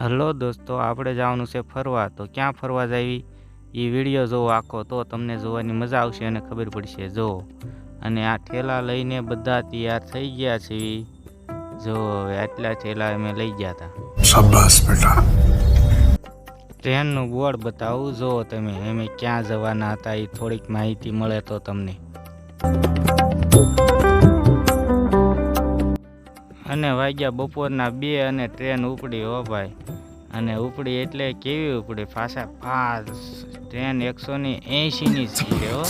Hello દોસ્તો આપણે જવાનું છે ફરવા. તો ક્યાં ફરવા જાવી? એ વીડિયો જોવો આખો તો તમને જોવાની મજા આવશે અને ખબર પડશે. જો અને આ ઠેલા લઈને બધા તૈયાર થઈ ગયા છે. જો હવે આટલા ઠેલા અમે લઈ ગયા હતા ટ્રેનનું બોર્ડ બતાવું જો તમે અમે ક્યાં જવાના હતા એ થોડીક માહિતી મળે તો તમને. અને વાગ્યા બપોરના બે અને ટ્રેન ઉપડી, હો ભાઈ. અને ઉપડી એટલે કેવી ઉપડી? પાછા ફાસ ટ્રેન એકસો ની એંશી ની સ્પીડે હો.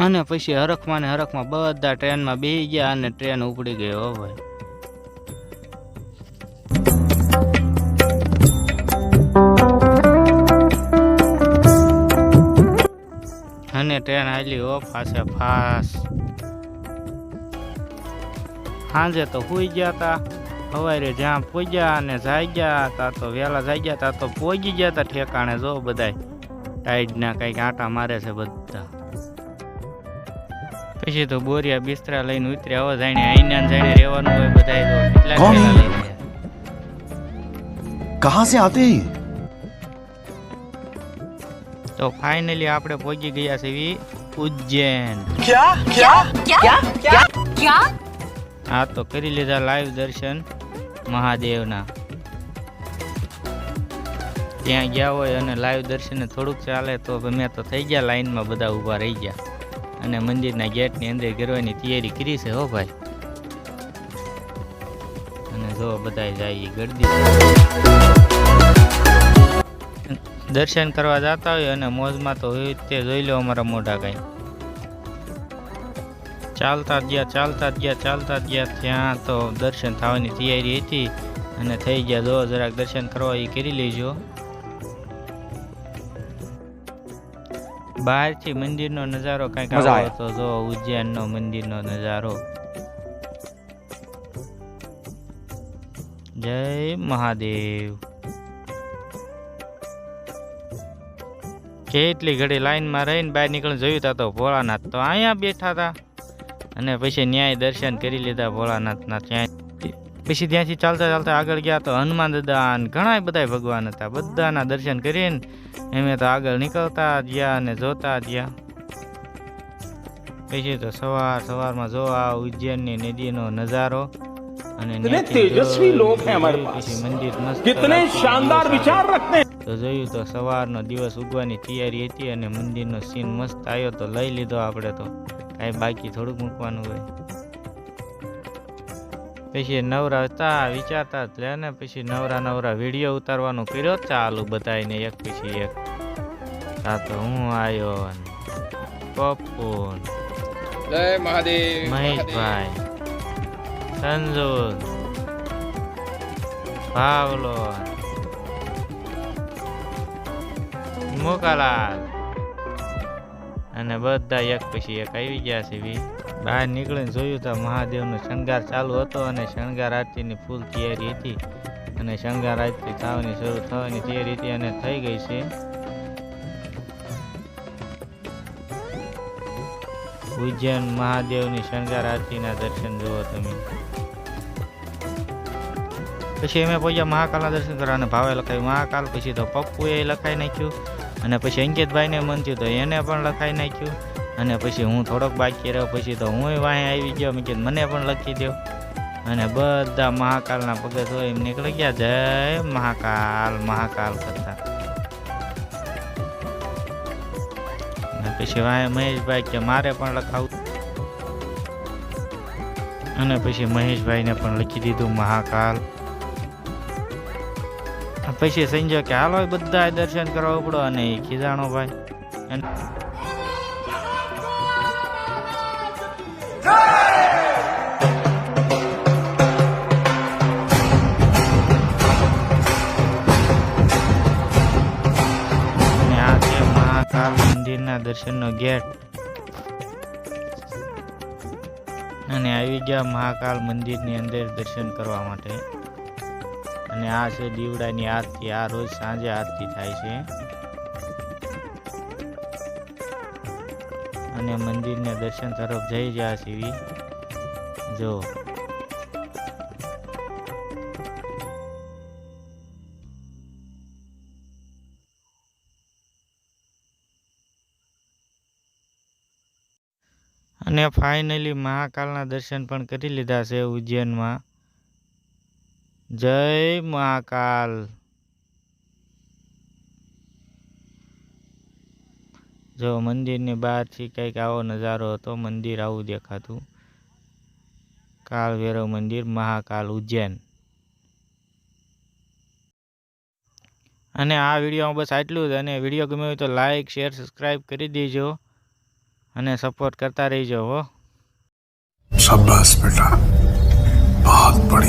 અને પછી હરખમાં ને હરખમાં બધા ટ્રેનમાં બેસી ગયા અને ટ્રેન ઉપડી ગઈ, હો ભાઈ. અને ટ્રેન હાલી હો પાસે ફાસ સાંજે તો સુઈ ગયા તા. સવારે જ્યાં પૂજ્યા અને જાગ્યા તા તો વહેલા જાગ્યા તા તો પહોંચી ગયા તા ઠેકાણે જો બધાય. ટાઈડના કંઈક આટા મારે છે બધા. પછી તો બોરિયા બિસ્તરા લઈને ઉતર્યા હવે જાણે આઈના જાણે રહેવાનું હોય બધાય તો કેટલા કોણ? ઠેલા લઈને. તો ફાઇનલી આપણે પહોંચી ગયા છે એવી ઉજ્જૈન. હા તો કરી લીધા લાઈવ દર્શન મહાદેવના. ત્યાં ગયા હોય અને લાઈવ દર્શન થોડુંક ચાલે તો મેં તો થઈ ગયા લાઈનમાં બધા ઊભા રહી ગયા. અને મંદિરના ગેટની અંદર ગરવાની તૈયારી કરી છે હો ભાઈ. અને જો બધા જાય ગરદી. દર્શન કરવા જતા હોય અને મોજમાં તો હોય તે જોઈ લો અમારા મોઢા કાંઈ. ચાલતા જ ગયા ચાલતા જ ગયા ચાલતા જ ગયા ત્યાં તો દર્શન થવાની તૈયારી હતી અને થઈ ગયા. જો જરાક દર્શન કરવા એ કરી લેજો. બહારથી મંદિરનો નજારો કંઈક આવ્યો હતો તો જો ઉજ્જૈનનો મંદિરનો નજારો. જય મહાદેવ. કેટલી ઘડી લાઈનમાં રહીને બહાર નીકળીને જોયું તા તો ભોળાનાથ તો અહીંયા બેઠા હતા અને પછી ન્યાય દર્શન કરી લીધા ભોળાનાથના ત્યાં. પછી ત્યાંથી ચાલતા ચાલતા આગળ ગયા તો હનુમાન દાદા ઘણા બધા ભગવાન હતા. બધાના દર્શન કરીને એમે તો આગળ નીકળતા ગયા અને જોતા ગયા પછી તો સવાર સવારમાં જોવા ઉજ્જૈનની નદીનો નજારો અને મંદિર શાનદાર વિચાર રખતે તો જોયું તો સવારનો દિવસ ઉગવાની તૈયારી હતી અને મંદિરનો સીન મસ્ત આવ્યો તો લઈ લીધો આપણે તો. કાંઈ બાકી થોડુંક મૂકવાનું હોય. પછી નવરા હતા વિચારતા જ ને પછી નવરા નવરા વીડિયો ઉતારવાનું કર્યો ચાલુ બધાને એક પછી એક. હા તો હું આવ્યો પપ્પુ મહેશભાઈ સંજોલ ભાવલો મોકાલાલ. અને બધા એક પછી એક આવી ગયા છે બી બહાર નીકળીને જોયું તો મહાદેવનો શણગાર ચાલુ હતો અને શણગાર આરતીની ફૂલ તૈયારી હતી. અને શણગાર આરતી થવાની શરૂ થવાની તૈયારી હતી અને થઈ ગઈ છે. ઉજ્જૈન મહાદેવની શણગાર આરતીના દર્શન જુઓ તમે. પછી અમે પહોંચ્યા મહાકાલના દર્શન કરવા અને ભાવે લખાયું. મહાકાલ પછી તો પપ્પુએ લખાઈ નાખ્યું. અને પછી અંકિતભાઈને મન થયું તો એને પણ લખાઈ નાખ્યું. અને પછી હું થોડોક બાકી રહ્યો, પછી તો હું વાંહે આવી ગયો. મેં મને પણ લખી દો અને બધા મહાકાલના પગે તો એમ નીકળી ગયા. જય મહાકાલ મહાકાલ કરતા. પછી વાંહે મહેશભાઈ કે, મારે પણ લખાવું. અને પછી મહેશભાઈને પણ લખી દીધું, મહાકાલ. પછી સંજય કે, હાલો બધા દર્શન કરવા ઉપડો. અને એ ખીજાણો ભાઈ. મંદિરના દર્શનનો ગેટ. અને આવી ગયા મહાકાલ મંદિરની અંદર દર્શન કરવા માટે. અને આ છે દીવડાની આરતી. આ રોજ સાંજે આરતી થાય છે. અને મંદિરને દર્શન તરફ જઈ રહ્યા છીએ જો. અને ફાઇનલી મહાકાલના દર્શન પણ કરી લીધા છે ઉજ્જૈનમાં. જય મહાકાલ જો મંદિરની બહારથી કંઈક આવો નજારો હતો, મંદિર આવું દેખાતું. કાળભૈરવ મંદિર મહાકાલ ઉજ્જૈન. અને આ વિડીયોમાં બસ આટલું જ. અને વીડિયો ગમે હોય તો લાઇક શેર, સબસ્ક્રાઈબ કરી દેજો. અને સપોર્ટ કરતા રહીજો, હો. શાબાશ